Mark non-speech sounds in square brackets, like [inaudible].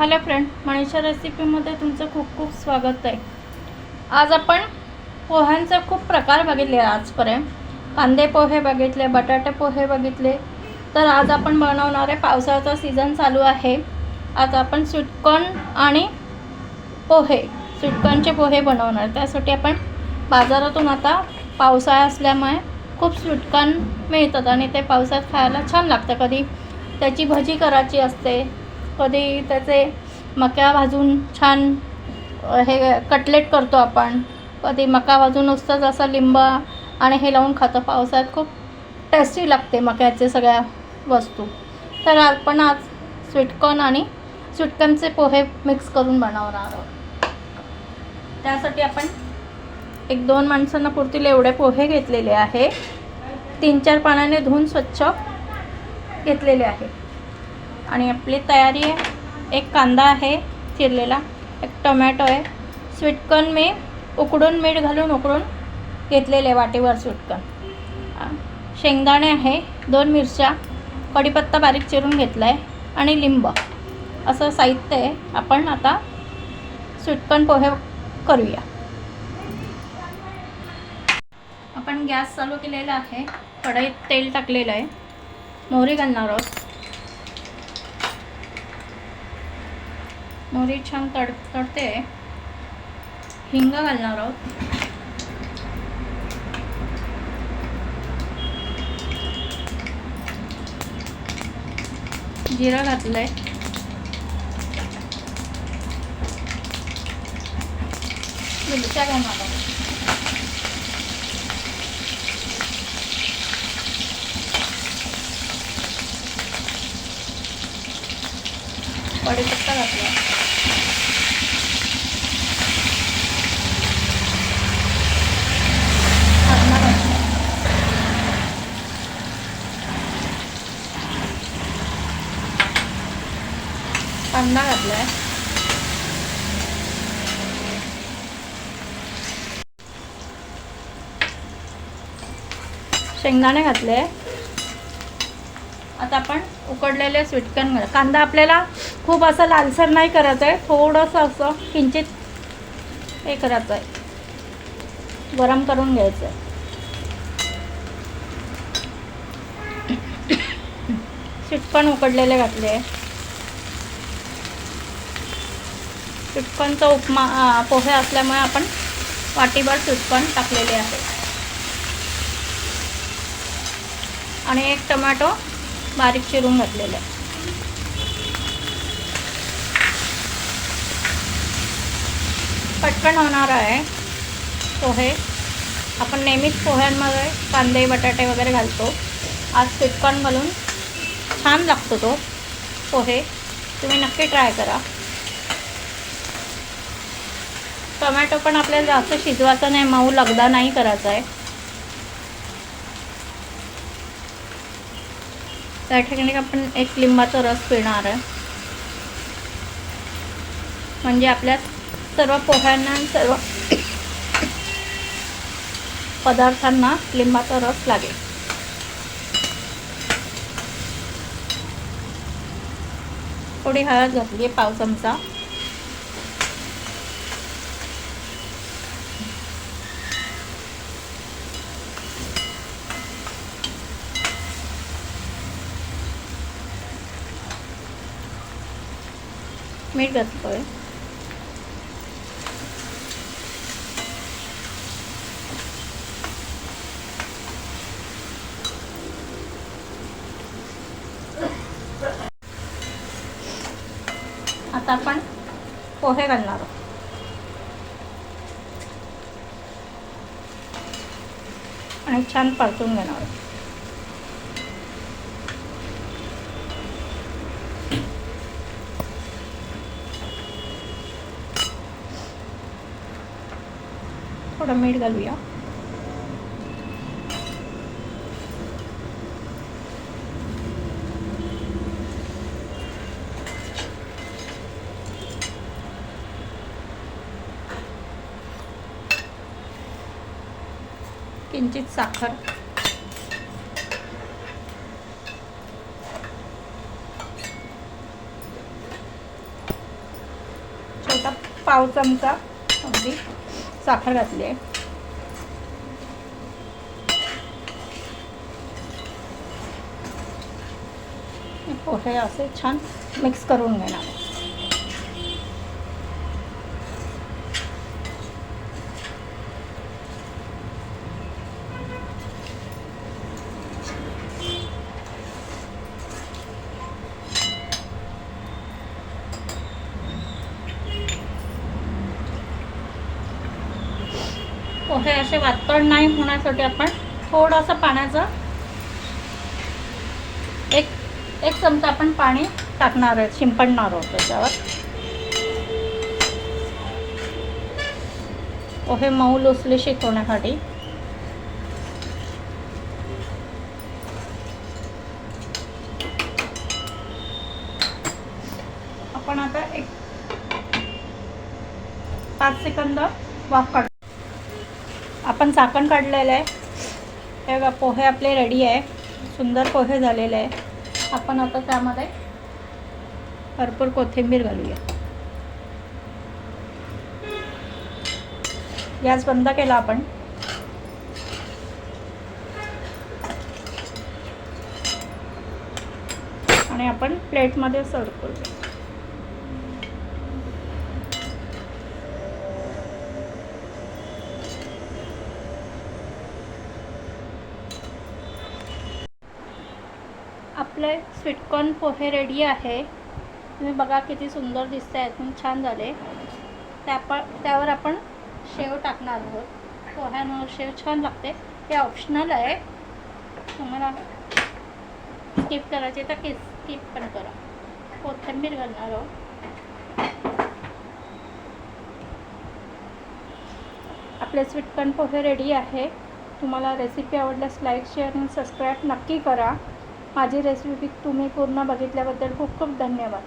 Hello friend Manisha रेसिपीमध्ये तुमचं खूप खूप स्वागत आहे. आज आपण पोह्यांचे खूप प्रकार बघितले आजपर्यंत. कांदे पोहे बघितले बटाटे पोहे बघितले. तर आज आपण बनवणारे पावसाळ्याचा सीझन चालू आहे. आज आपण सुटकण आणि पोहे सुटकणचे पोहे बनवणार. त्यासाठी आपण बाजारातून आता पावसाळा असल्यामुळे खूप सुटकण मिळतात आणि ते पावसात खायला छान लागतं. कधी त्याची भजी करायची असते कधी त्याचे मक्या भाजून छान हे कटलेट करतो आपण. कधी मका भाजून नुसतंच असं लिंब आणि हे लावून खातं. पावसाळ्यात खूप टेस्टी लागते मक्याचे सगळ्या वस्तू. तर आपण आज स्वीटकॉर्न आणि स्वीटकॉर्नचे पोहे मिक्स करून बनवणार आहोत. त्यासाठी आपण एक दोन माणसांना पुरतील एवढे पोहे घेतलेले आहे. तीन चार पाण्याने धुवून स्वच्छ घेतलेले आहे. आणि आपली तयारी आहे. एक कांदा आहे चिरलेला एक टोमॅटो आहे. स्वीटकॉर्न मी उकडून मीठ घालून उकडून घेतलेले वाटीवर स्वीटकॉर्न. शेंगदाणे आहे दोन मिरच्या कढीपत्ता बारीक चिरून घेतला आहे आणि लिंब. असं साहित्य आहे. आपण आता स्वीटकॉर्न पोहे करूया. आपण गॅस चालू केलेला आहे. कढईत तेल टाकलेलं आहे. मोहरी घालणार आहोत. मोहरी छान तड तडते. हिंग घालणार आहोत. जिरं घातलंय. मिरच्या घालणार आहोत कढीपत्ता घातला कांदा घातला कांदा घातलाय शेंगदाणे घातले. आता आपण उकडलेले स्वीटकन घाल. कांदा आपल्याला खूप असं लालसर नाही करायचं आहे. थोडंसं असं किंचित हे करायचं आहे. गरम करून घ्यायचं आहे. [coughs] स्वीटकॉर्न उकडलेले घातले. स्वीटकॉर्नचा उपमा पोहे असल्यामुळे आपण वाटीभर स्वीटकॉर्न टाकलेले आहे. आणि एक टोमॅटो बारीक चिरून घातलेलं. आहे पटकन होणार आहे पोहे. आपण नेहमीच पोह्यांमध्ये कांदे बटाटे वगैरे घालतो. आज स्वीटकॉर्न घालून छान लागतो तो पोहे. तुम्ही नक्की ट्राय करा. टोमॅटो पण आपल्याला जास्त शिजवायचा नाही मऊ लगदा नाही करायचा आहे. त्या ठिकाणी आपण एक लिंबाचा रस पिणार आहे. म्हणजे आपल्या सर्व पोह्यांना सर्व पदार्थांना लिंबाचा रस लागेल. थोडी हळद घातली आहे पाव चमचा. मीठ घातलोय. आता आपण पोहे घालणार आहोत. आणि छान परतून घेणार आहोत. थोडं मीठ घालूया. किंचित साखर. पाव चमचा अगदी. साखर घातली आहे पोहे असे छान मिक्स करून घेणार. पोहे असे वातळ नाही होण्यासाठी आपण थोडंसं पाण्याचं एक एक चमचा आपण पाणी टाकणार आहे शिंपडणार आहोत त्याच्यावर. ओहे मऊ लोसले शिकवण्यासाठी आपण आता एक पाच सेकंद वाफ काढ. आपण झाकण काढलेलं आहे. हे पोहे आपले रेडी आहे. सुंदर पोहे झालेले आहे. आपण आता त्यामध्ये भरपूर कोथिंबीर घालूया. गॅस बंद केला आपण. आणि आपण प्लेटमध्ये सर्व करूया. आपले स्वीटकॉर्न पोहे रेडी आहे. तुम्ही बघा किती सुंदर दिसत आहे एकदम छान झाले. त्या त्यावर आपण शेव टाकणार आहोत. पोह्यांवर शेव छान लागते. हे ऑप्शनल आहे. तुम्हाला स्किप करायचे तर की स्किप पण करा. कोथिंबीर घालणार आहोत. आपले स्वीटकॉर्न पोहे रेडी आहे. तुम्हाला रेसिपी आवडल्यास लाईक शेअर आणि सबस्क्राईब नक्की करा. माझी रेसिपी तुम्ही पूर्ण बघितल्याबद्दल खूप खूप धन्यवाद.